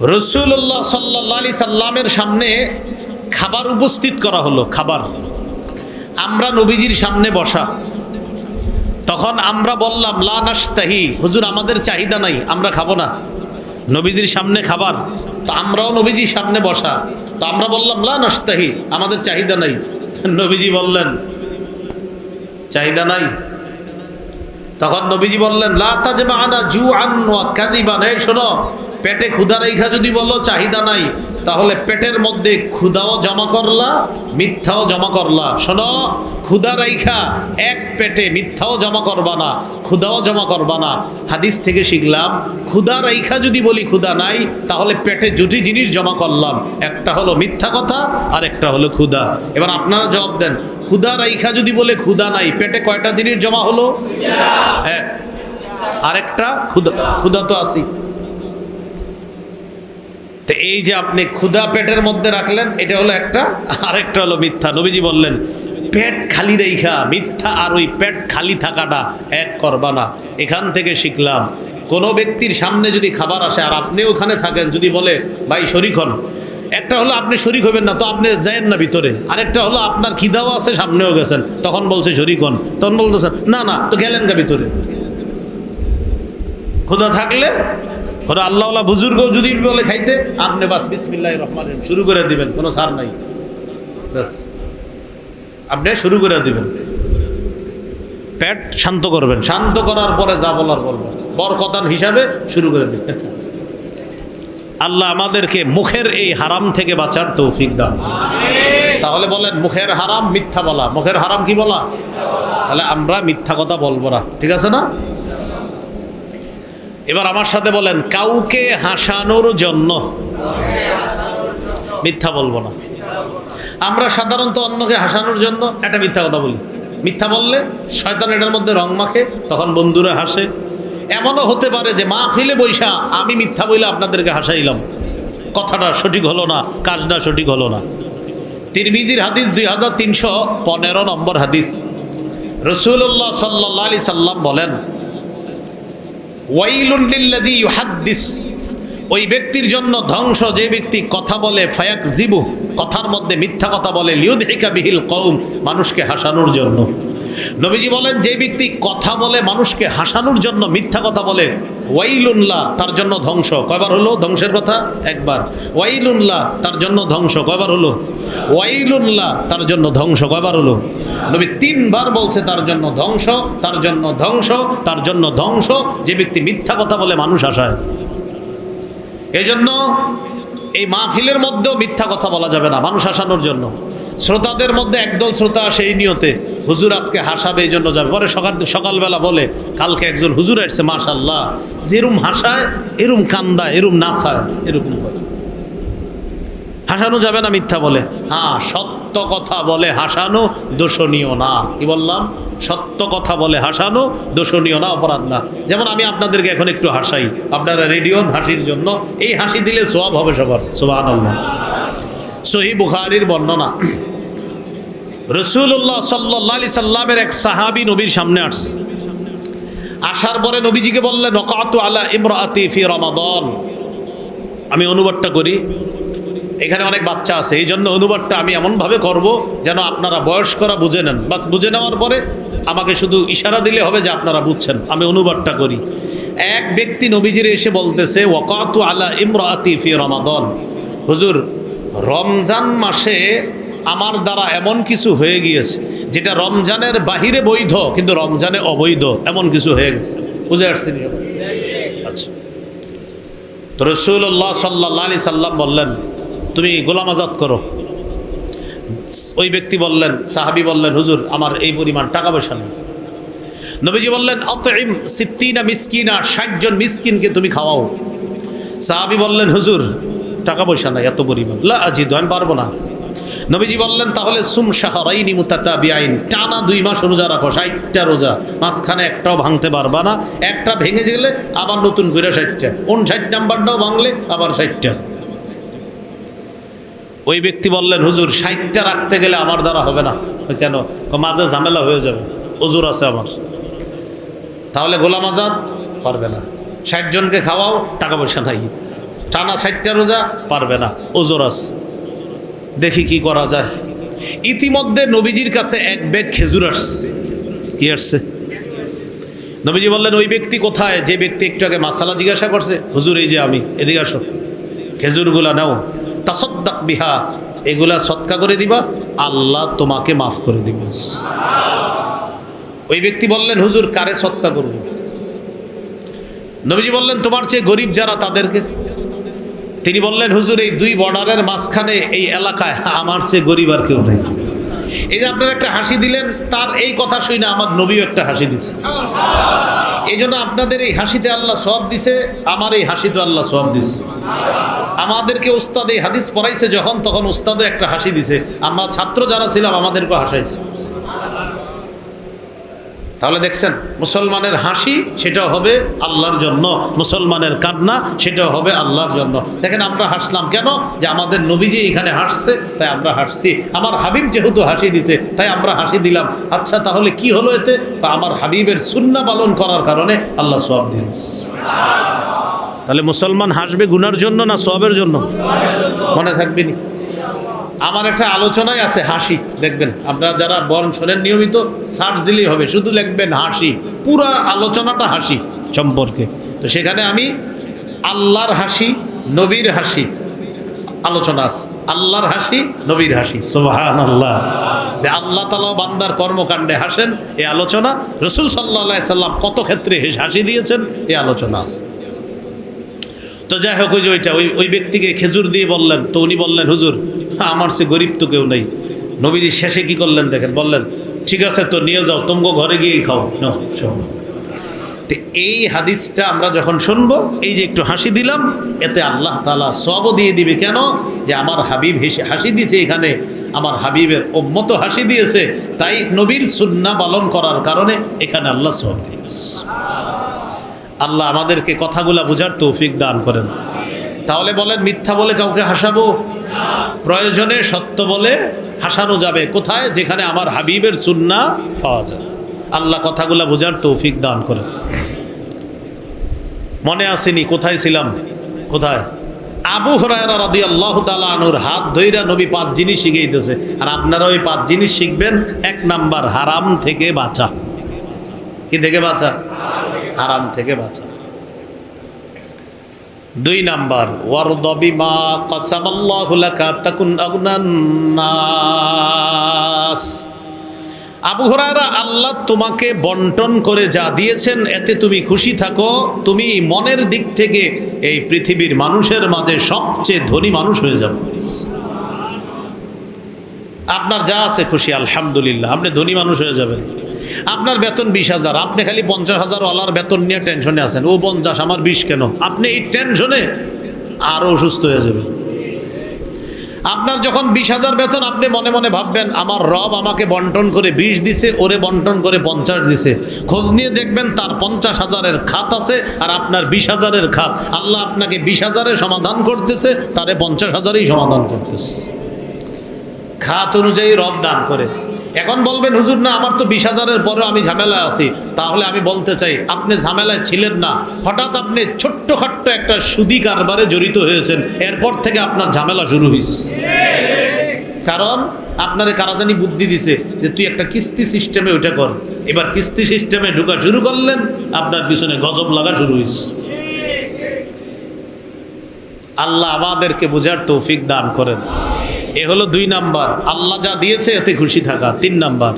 রসুল্লাহ সাল্লাহ আলি সাল্লামের সামনে খাবার উপস্থিত করা হলো, খাবার। আমরা নবীজির সামনে বসা। তখন আমরা বললাম, লা হুজুর, আমাদের চাহিদা নাই, আমরা খাব না। নবীজির সামনে খাবার। তো আমরাও নবীজির সামনে বসা। তো আমরা বললাম, লা নাস্তাহি আমাদের চাহিদা নাই। নবীজি বললেন, চাহিদা নাই। তখন নবীজি বললেন, লা তাজমা আনা জু আন কাদিবান শোনো পেটে ক্ষুধা রেখা যদি বলো, চাহিদা নাই, তাহলে পেটের মধ্যে ক্ষুধাও জমা করলা, মিথ্যাও জমা করলা। শোনো, ক্ষুধা রাইখা এক পেটে মিথ্যাও জমা করবা না, ক্ষুধাও জমা করবা না। হাদিস থেকে শিখলাম, ক্ষুধা রাইখা যদি বলি ক্ষুধা নাই, তাহলে পেটে দুটি জিনিস জমা করলাম, একটা হলো মিথ্যা কথা আর একটা হলো ক্ষুধা। এবার আপনারা জবাব দেন, ক্ষুধা রাইখা যদি বলে ক্ষুধা নাই, পেটে কয়টা জিনিস জমা হলো? হ্যাঁ আরেকটা ক্ষুধা ক্ষুধা তো আসি তো এই যে আপনি ক্ষুধা পেটের মধ্যে রাখলেন, এটা হলো একটা? আরেকটা হলো মিথ্যা। নবীজি বললেন, পেট খালি রেখা মিথ্যা আর ওই পেট খালি থাকাটা এক করবা না। এখান থেকে শিখলাম, কোনো ব্যক্তির সামনে যদি খাবার আসে, আর আপনি ওখানে থাকেন, যদি বলে, ভাই, শরিক হন। একটা হলো আপনি শরিক হবেন না, তো আপনি যায়েন না ভিতরে। আরেকটা হলো আপনার খিদাও আছে, সামনেও গেছেন, তখন বলছে, শরিক হন। তখন বলতেছেন, না না, তো গেলেন না ভিতরে। ক্ষুধা থাকলে ওরা আল্লাহ বুজুর্গ যদি বলে খাইতে, আপনি বাস বিসমিল্লাহ রহমান শুরু করে দিবেন, কোনো সার নাই। ব্যাস। আপনি শুরু করে দিবেন। পেট শান্ত করবেন। শান্ত করার পরে যা বলার বলবেন। বরকতান হিসাবে শুরু করে দিবেন। আল্লাহ আমাদেরকে মুখের এই হারাম থেকে বাঁচার তৌফিক দান তাহলে বলেন, মুখের হারাম মিথ্যা বলা। মুখের হারাম কি বলা? তাহলে আমরা মিথ্যা কথা বলব না। ঠিক আছে না? এবার আমার সাথে বলেন, কাউকে হাসানোর জন্য। মিথ্যা বলব না। আমরা সাধারণত অন্যকে হাসানোর জন্য একটা মিথ্যা কথা বলি। মিথ্যা বললে শয়তান এটার মধ্যে রং মাখে, তখন বন্ধুরা হাসে। এমনও হতে পারে যে মা ফিলে বৈশা আমি মিথ্যা বলে আপনাদেরকে হাসাইলাম। কথাটা সঠিক হলো না, কাজটা সঠিক হলো না। তিরমিজির হাদিস দুই হাজার তিনশো পনেরো নম্বর হাদিস। রসুল্লাহ সাল্লাহ আলি সাল্লাম বলেন ওয়াইলুন লিল্লাযী ইউহাদ্দিস। ওই ব্যক্তির জন্য ধ্বংস যে ব্যক্তি কথা বলে ফায়াক জিবু কথার মধ্যে মিথ্যা কথা বলে, লিউদহিকা বিহিল কৌম মানুষকে হাসানোর জন্য। নবীজি বলেন, যে ব্যক্তি কথা বলে, মানুষকে হাসানোর জন্য মিথ্যা কথা বলে ওয়াইলুল্লাহ, তার জন্য ধ্বংস। কয়বার হলো ধ্বংসের কথা? একবার। ওয়াইলুল্লাহ, তার জন্য ধ্বংস। কয়বার হলো? ওয়াইলুল্লাহ, তার জন্য ধ্বংস। কয়বার হলো? নবী তিনবার বলছে, তার জন্য ধ্বংস, তার জন্য ধ্বংস, তার জন্য ধ্বংস। যে ব্যক্তি মিথ্যা কথা বলে, মানুষ আসায় এই জন্য এই মাহফিলের মধ্যেও মিথ্যা কথা বলা যাবে না, মানুষ আসানোর জন্য। শ্রোতাদের মধ্যে একদল শ্রোতা সেই নিয়তে, হুজুর আজকে হাসাবে এই জন্য যাবে। পরে সকাল সকালবেলা বলে, কালকে একজন হুজুর আসছে মাশাল্লাহ যেরুম হাসায়, এরুম কান্দায়, এরুম নাচায়, এরকম করে হাসানো যাবে না মিথ্যা বলে। হ্যাঁ সত্য কথা বলে হাসানো, দোষণীয় না। কি বললাম? সত্য কথা বলে হাসানো, দোষণীয় না, অপরাধ না। যেমন আমি আপনাদেরকে এখন একটু হাসাই। আপনারা রেডিও হাসির জন্য, এই হাসি দিলে সোয়াব হবে সবার। সোহান সহি বুখারির বর্ণনা। রসুল্লাহ সাল্লাহ আলি সাল্লামের এক সাহাবি নবীর সামনে আসছে। আসার পরে নবীজিকে বললেন নকাত আলা ইমরাতি ফি রমাদন। আমি অনুবাদটা করি। এখানে অনেক বাচ্চা আছে এই জন্য অনুবাদটা আমি এমনভাবে করব যেন আপনারা বয়স্করা বুঝে নেন। বাস, বুঝে নেওয়ার পরে আমাকে শুধু ইশারা দিলে হবে যে আপনারা বুঝছেন। আমি অনুবাদটা করি। এক ব্যক্তি নবীজির এসে বলতেছে, ওকাতু আলা ইমরাতি ফি রমাদন। হুজুর, রমজান মাসে আমার দ্বারা এমন কিছু হয়ে গিয়েছে, যেটা রমজানের বাহিরে বৈধ, কিন্তু রমজানে অবৈধ, এমন কিছু হয়ে গেছে। বুঝে আসছেন আচ্ছা। তো রসুল্লাহ সাল্লাহ আলি সাল্লাম বললেন, তুমি গোলাম আজাদ করো। ওই ব্যক্তি বললেন, সাহাবি বললেন, হুজুর, আমার এই পরিমাণ টাকা পয়সা নেই। নবীজি বললেন অতএম সিদ্দিনা মিসকিনা, ষাট জন মিসকিনকে তুমি খাওয়াও। সাহাবি বললেন, হুজুর টাকা পয়সা নাই, এত পরিমাণ। লা, আজিদ, আমি পারব না। নবীজি বললেন, তাহলে সুম শাহরাইনি মুতাতা বিআইন টানা দুই মাস রোজা রাখো, ষাটটা রোজা, মাঝখানে একটাও ভাঙতে পারবা না, একটা ভেঙে গেলে আবার নতুন করে ষাটটা কোন ষাট নাম্বারটাও ভাঙলে আবার ষাটটা। ওই ব্যক্তি বললেন, হুজুর, ষাটটা রাখতে গেলে আমার দ্বারা হবে না। কেন? মাঝে ঝামেলা হয়ে যাবে, ওজুর আছে আমার। তাহলে গোলাম আজাদ পারবে না। ষাট জনকে খাওয়াও, টাকা পয়সা নাই। টানা ষাটটা রোজা পারবে না, ওজোর আছে। দেখি কি করা যায়। ইতিমধ্যে নবীজির কাছে এক ব্যাগ খেজুর আসছে। কি আসছে? নবীজি বললেন, ওই ব্যক্তি কোথায়? যে ব্যক্তি একটু আগে মাসালা জিজ্ঞাসা করছে, হুজুর, এই যে আমি, এদিকে আসো। খেজুরগুলা নাও। তাসদ্দাক বিহা, এগুলা সৎকা করে দিবা, আল্লাহ তোমাকে মাফ করে দিবে। ওই ব্যক্তি বললেন, হুজুর, কারে সৎকা করব? নবীজি বললেন, তোমার চেয়ে গরিব যারা তাদেরকে? তিনি বললেন, হুজুর, এই দুই বর্ডারের মাঝখানে এই এলাকায় আমার চেয়ে গরিব আর কেউ নেই। এই যে আপনার একটা হাসি দিলেন, তার এই কথা শুনে আমার নবীও একটা হাসি দিছে। এই জন্য আপনাদের এই হাসিতে আল্লাহ সব দিছে, আমার এই হাসিতে আল্লাহ সব দিছে। আমাদেরকে উস্তাদ এই হাদিস পড়াইছে যখন, তখন উস্তাদও একটা হাসি দিছে। আমরা ছাত্র যারা ছিলাম আমাদেরকে হাসাইছে। তাহলে দেখছেন মুসলমানের হাসি সেটা হবে আল্লাহর জন্য মুসলমানের কান্না সেটা হবে আল্লাহর জন্য। দেখেন আমরা হাসলাম কেন? যে আমাদের নবীজি এখানে হাসছে তাই আমরা হাসছি। আমার হাবিব যেহেতু হাসি দিছে তাই আমরা হাসি দিলাম। আচ্ছা তাহলে কি হলো এতে? তা আমার হাবিবের সুন্না পালন করার কারণে আল্লাহ সব দিন তাহলে মুসলমান হাসবে গুনার জন্য না সবের জন্য? মনে থাকবে নি? আমার একটা আলোচনায় আছে, হাসি। দেখবেন, আপনারা যারা বরণ শোনেন, নিয়মিত সার্চ দিলেই হবে, শুধু লিখবেন হাসি। পুরা আলোচনাটা হাসি সম্পর্কে। তো সেখানে আমি আল্লাহর হাসি, নবীর হাসি আলোচনা আছে। আল্লাহর হাসি, নবীর হাসি। সোহান আল্লাহ যে আল্লাহ তালা বান্দার কর্মকাণ্ডে হাসেন, এ আলোচনা। রসুল সাল্লাহ সাল্লাম কত ক্ষেত্রে হাসি দিয়েছেন, এ আলোচনা আছে। তো যাই হোক, ওই যে ওইটা, ওই ওই ব্যক্তিকে খেজুর দিয়ে বললেন, তো উনি বললেন, হুজুর আমার সে গরিব তো কেউ নেই। নবীজি শেষে কি করলেন দেখেন, বললেন, ঠিক আছে তো, নিয়ে যাও, তোমগো ঘরে গিয়েই খাও। তো এই হাদিসটা আমরা যখন শুনব, এই যে একটু হাসি দিলাম, এতে আল্লাহ তালা সবও দিয়ে দিবে। কেন? যে আমার হাবিব হেসে হাসি দিয়েছে এখানে, আমার হাবিবের ওম্মত হাসি দিয়েছে, তাই নবীর সুন্না পালন করার কারণে এখানে আল্লাহ সব দিয়েছে। আল্লাহ আমাদেরকে কথাগুলা বোঝার তৌফিক দান করেন। তাহলে বলেন, মিথ্যা বলে কাউকে হাসাবো? প্রয়োজনে সত্য বলে হাসানো যাবে। কোথায়? যেখানে আমার হাবিবের সুন্না পাওয়া যায়। আল্লাহ কথাগুলা বোঝার তৌফিক দান করেন। মনে আসেনি, কোথায় ছিলাম? কোথায়? আবু হরায়রা রাদি আল্লাহ তালুর হাত ধইরা নবী পাঁচ জিনিস শিখাইতেছে। আর আপনারা ওই পাঁচ জিনিস শিখবেন, এক নাম্বার, হারাম থেকে বাঁচা। কি থেকে বাঁচা? হারাম থেকে বাঁচা। দুই নাম্বার ওয়ারদবিমা কাসামাল্লাহু লাকা তাকুন আবু হুরায়রা, আল্লাহ তোমাকে বন্টন করে যা দিয়েছেন, এতে তুমি খুশি থাকো। তুমি মনের দিক থেকে এই পৃথিবীর মানুষের মাঝে সবচেয়ে ধনী মানুষ হয়ে যাবে। আপনার যা আছে খুশি, আলহামদুলিল্লাহ, আপনি ধনী মানুষ হয়ে যাবেন। আপনার বেতন বিশ হাজার, আপনি খালি পঞ্চাশ হাজার ওয়ালার বেতন নিয়ে টেনশনে আছেন। ও পঞ্চাশ, আমার বিশ কেন? আপনি এই টেনশনে আরও অসুস্থ হয়ে যাবেন। আপনার যখন বিশ হাজার বেতন, আপনি মনে মনে ভাববেন, আমার রব আমাকে বন্টন করে বিশ দিছে, ওরে বন্টন করে পঞ্চাশ দিছে। খোঁজ নিয়ে দেখবেন তার পঞ্চাশ হাজারের খাত আছে আর আপনার বিশ হাজারের খাত। আল্লাহ আপনাকে বিশ হাজারের সমাধান করতেছে, তারে পঞ্চাশ হাজারেই সমাধান করতেছে। খাত অনুযায়ী রব দান করে। এখন বলবেন, হুজুর, না, আমার তো বিশ হাজারের পরেও আমি ঝামেলায় আছি। তাহলে আমি বলতে চাই, আপনি ঝামেলায় ছিলেন না। হঠাৎ আপনি ছোট্টখাট্ট একটা সুদি কারবারে জড়িত হয়েছেন। এরপর থেকে আপনার ঝামেলা শুরু হয়েছে কারণ আপনারে কারাজানি বুদ্ধি দিছে যে, তুই একটা কিস্তি সিস্টেমে ওইটা কর। এবার কিস্তি সিস্টেমে ঢুকা শুরু করলেন, আপনার পিছনে গজব লাগা শুরু হয়েছে আল্লাহ আমাদেরকে বোঝার তৌফিক দান করেন। এ হলো দুই নাম্বার। আল্লাহ যা দিয়েছে এতে খুশি থাকা। তিন নাম্বার।